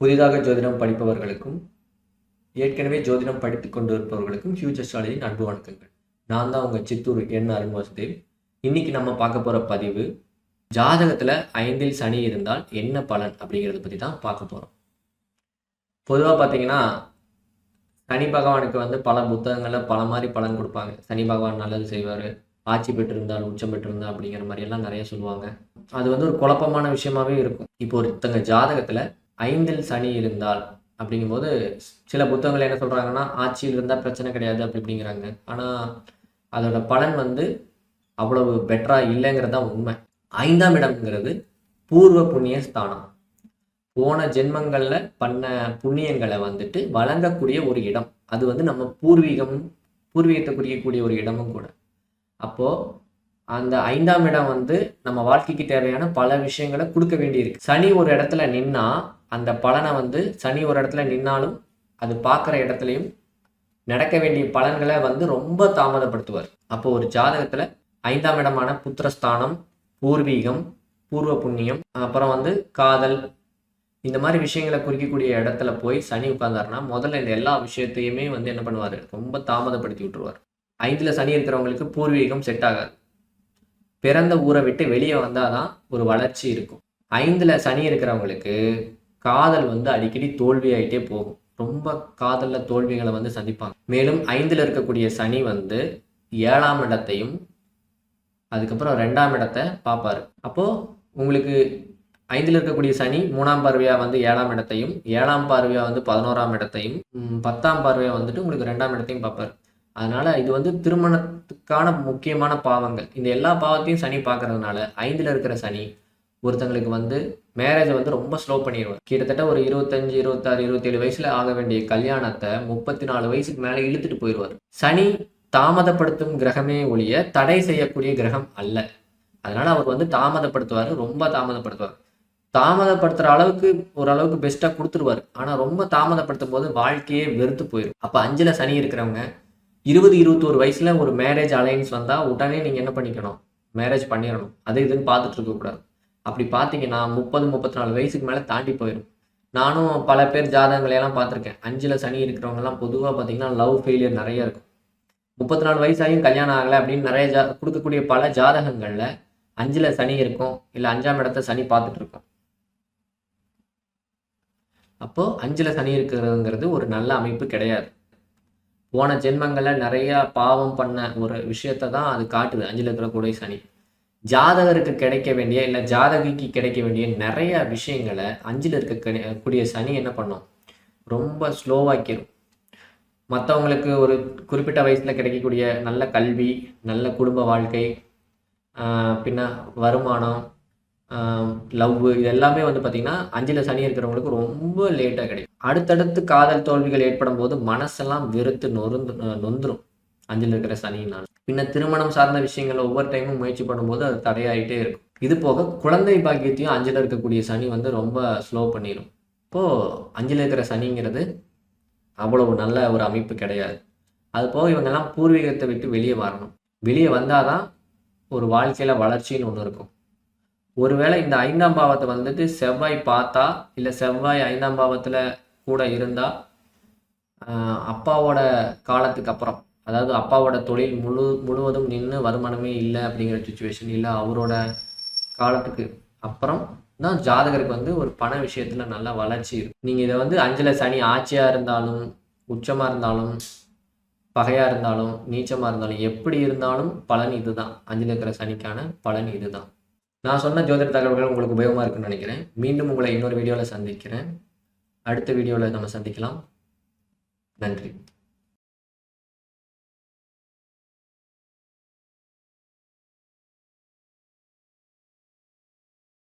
புதிதாக ஜோதிடம் படிப்பவர்களுக்கும் ஏற்கனவே ஜோதிடம் படித்து கொண்டு இருப்பவர்களுக்கும் ஃபியூச்சர் ஸ்டாலின் அன்பு வணக்கங்கள். நான் தான் உங்கள் சித்தூர் என் அருண்வாசுதேவ் இன்னைக்கு நம்ம பார்க்க போகிற பதிவு ஜாதகத்தில் ஐந்தில் சனி இருந்தால் என்ன பலன் அப்படிங்கிறத பற்றி தான் பார்க்க போகிறோம் பொதுவாக பார்த்தீங்கன்னா சனி பகவானுக்கு வந்து பல புத்தகங்களில் பல மாதிரி பலன் கொடுப்பாங்க. சனி பகவான் நல்லது செய்வார். ஆட்சி பெற்றிருந்தால் உச்சம் பெற்றிருந்தால் அப்படிங்கிற மாதிரி எல்லாம் நிறைய சொல்லுவாங்க. அது வந்து ஒரு குழப்பமான விஷயமாவே இருக்கும். இப்போ ஒருத்தங்க ஜாதகத்தில் ஐந்தில் சனி இருந்தால் அப்படிங்கும்போது சில புத்தகங்கள் என்ன சொல்கிறாங்கன்னா ஆட்சியில் இருந்தால் பிரச்சனை கிடையாது அப்படி அப்படிங்கிறாங்க ஆனால் அதோட பலன் வந்து அவ்வளவு பெட்டராக இல்லைங்கிறது தான் உண்மை. ஐந்தாம் இடம்ங்கிறது பூர்வ புண்ணிய ஸ்தானம். போன ஜென்மங்களில் பண்ண புண்ணியங்களை வந்துட்டு வழங்கக்கூடிய ஒரு இடம். அது வந்து நம்ம பூர்வீகம் பூர்வீகத்தை குறிக்கக்கூடிய ஒரு இடமும் கூட. அப்போது அந்த ஐந்தாம் இடம் வந்து நம்ம வாழ்க்கைக்கு தேவையான பல விஷயங்களை கொடுக்க வேண்டியிருக்கு. சனி ஒரு இடத்துல நின்னா அந்த பலனை வந்து சனி ஒரு இடத்துல நின்னாலும் அது பார்க்குற இடத்துலையும் நடக்க வேண்டிய பலன்களை வந்து ரொம்ப தாமதப்படுத்துவார். அப்போ ஒரு ஜாதகத்தில் ஐந்தாம் இடமான புத்திரஸ்தானம் பூர்வீகம் பூர்வ புண்ணியம் அப்புறம் வந்து காதல் இந்த மாதிரி விஷயங்களை குறிக்கக்கூடிய இடத்துல போய் சனி உட்கார்ந்தாருன்னா முதல்ல இந்த எல்லா விஷயத்தையுமே வந்து என்ன பண்ணுவார்? ரொம்ப தாமதப்படுத்தி விட்டுருவார். ஐந்தில் சனி இருக்கிறவங்களுக்கு பூர்வீகம் செட் ஆகாது. பிறந்த ஊரை விட்டு வெளியே வந்தால் தான் ஒரு வளர்ச்சி இருக்கும். ஐந்தில் சனி இருக்கிறவங்களுக்கு காதல் வந்து அடிக்கடி தோல்வியாயிட்டே போகும். ரொம்ப காதலில் தோல்விகளை வந்து சந்திப்பாங்க. மேலும் ஐந்தில் இருக்கக்கூடிய சனி வந்து ஏழாம் இடத்தையும் அதுக்கப்புறம் ரெண்டாம் இடத்தை பார்ப்பாரு. அப்போது உங்களுக்கு ஐந்தில் இருக்கக்கூடிய சனி மூணாம் பார்வையாக வந்து ஏழாம் இடத்தையும் ஏழாம் பார்வையாக வந்து பதினோராம் இடத்தையும் பத்தாம் பார்வையாக வந்துட்டு உங்களுக்கு ரெண்டாம் இடத்தையும் பார்ப்பார். அதனால் இது வந்து திருமணத்துக்கான முக்கியமான பாவங்கள். இந்த எல்லா பாவத்தையும் சனி பார்க்கறதுனால ஐந்தில் இருக்கிற சனி ஒருத்தங்களுக்கு வந்து மேரேஜை வந்து ரொம்ப ஸ்லோ பண்ணிடுவார் கிட்டத்தட்ட ஒரு இருபத்தஞ்சு இருபத்தாறு இருபத்தேழு வயசில் ஆக வேண்டிய கல்யாணத்தை முப்பத்தி நாலு வயசுக்கு மேலே இழுத்துட்டு போயிடுவார் சனி தாமதப்படுத்தும் கிரகமே ஒழிய தடை செய்யக்கூடிய கிரகம் அல்ல. அதனால அவர் வந்து தாமதப்படுத்துவார் ரொம்ப தாமதப்படுத்துவார். தாமதப்படுத்துற அளவுக்கு ஓரளவுக்கு பெஸ்ட்டாக கொடுத்துருவார். ஆனால் ரொம்ப தாமதப்படுத்தும் போது வாழ்க்கையே வெறுத்து போயிடும் அப்போ அஞ்சில் சனி இருக்கிறவங்க இருபது இருபத்தோரு வயசில் ஒரு மேரேஜ் அலைன்ஸ் வந்தால் உடனே நீங்கள் என்ன பண்ணிக்கணும்? மேரேஜ் பண்ணிடணும் அது இதுன்னு பார்த்துட்டு இருக்கக்கூடாது. அப்படி பார்த்தீங்கன்னா முப்பது முப்பத்தி நாலு வயசுக்கு மேலே தாண்டி போயிடும் நானும் பல பேர் ஜாதகங்களையெல்லாம் பார்த்துருக்கேன். அஞ்சில் சனி இருக்கிறவங்கலாம் பொதுவாக பார்த்தீங்கன்னா லவ் ஃபெயிலியர் நிறைய இருக்கும். முப்பத்தி நாலு வயசாயும் கல்யாணம் ஆகலை அப்படின்னு நிறைய ஜா கொடுக்கக்கூடிய பல ஜாதகங்களில் அஞ்சில் சனி இருக்கும். இல்லை அஞ்சாம் இடத்த சனி பார்த்துட்டு இருக்கோம். அப்போது அஞ்சில் சனி இருக்கிறதுங்கிறது ஒரு நல்ல அமைப்பு கிடையாது. போன ஜென்மங்களில் நிறையா பாவம் பண்ண ஒரு விஷயத்தை தான் அது காட்டுது. அஞ்சில் இருக்கிற சனி. ஜாதகருக்கு கிடைக்க வேண்டிய இல்லை ஜாதகிக்கு கிடைக்க வேண்டிய நிறைய விஷயங்களை அஞ்சில் இருக்க கூடிய சனி என்ன பண்ணும்? ரொம்ப ஸ்லோவாக்கிடும் மற்றவங்களுக்கு ஒரு குறிப்பிட்ட வயசில் கிடைக்கக்கூடிய நல்ல கல்வி நல்ல குடும்ப வாழ்க்கை பின்ன வருமானம் லவ் இது எல்லாமே வந்து பார்த்திங்கன்னா அஞ்சில் சனி இருக்கிறவங்களுக்கு ரொம்ப லேட்டாக கிடைக்கும். அடுத்தடுத்து காதல் தோல்விகள் ஏற்படும் போது மனசெல்லாம் வெறுத்து நொறுந்து நொந்துடும் அஞ்சில் இருக்கிற சனியினால். பின்ன திருமணம் சார்ந்த விஷயங்கள் ஒவ்வொரு டைமும் முயற்சி பண்ணும்போது அது தடையாயிட்டே இருக்கும். இது போக குழந்தை பாக்கியத்தையும் அஞ்சில் இருக்கக்கூடிய சனி வந்து ரொம்ப ஸ்லோ பண்ணிடும் இப்போது அஞ்சில் இருக்கிற சனிங்கிறது அவ்வளவு நல்ல ஒரு அமைப்பு கிடையாது. அது போக இவங்கெல்லாம் பூர்வீகத்தை விட்டு வெளியே வரணும். வெளியே வந்தால் தான் ஒரு வாழ்க்கையில் வளர்ச்சின்னு ஒன்று இருக்கும். ஒருவேளை இந்த ஐந்தாம் பாவத்தை வந்துட்டு செவ்வாய் பார்த்தா இல்லை செவ்வாய் ஐந்தாம் பாவத்தில் கூட இருந்தால் அப்பாவோட காலத்துக்கு அப்புறம் அதாவது அப்பாவோட தொழில் முழு முழுவதும் நின்று வருமானமே இல்லை அப்படிங்கிற சுச்சுவேஷன் இல்லை. அவரோட காலத்துக்கு அப்புறம் தான் ஜாதகருக்கு வந்து ஒரு பண விஷயத்தில் நல்ல வளர்ச்சி இருக்கும். நீங்கள் இதை வந்து அஞ்சில் சனி ஆட்சியாக இருந்தாலும் உச்சமாக இருந்தாலும் பகையாக இருந்தாலும் நீச்சமாக இருந்தாலும் எப்படி இருந்தாலும் பலன் இதுதான். அஞ்சில் இருக்கிற சனிக்கான பலன் இதுதான். நான் சொன்ன ஜோதிட தகவல்கள் உங்களுக்கு உபயோகமாக இருக்குன்னு நினைக்கிறேன். மீண்டும் உங்களை இன்னொரு வீடியோவில் சந்திக்கிறேன். அடுத்த வீடியோவில் நம்ம சந்திக்கலாம். நன்றி.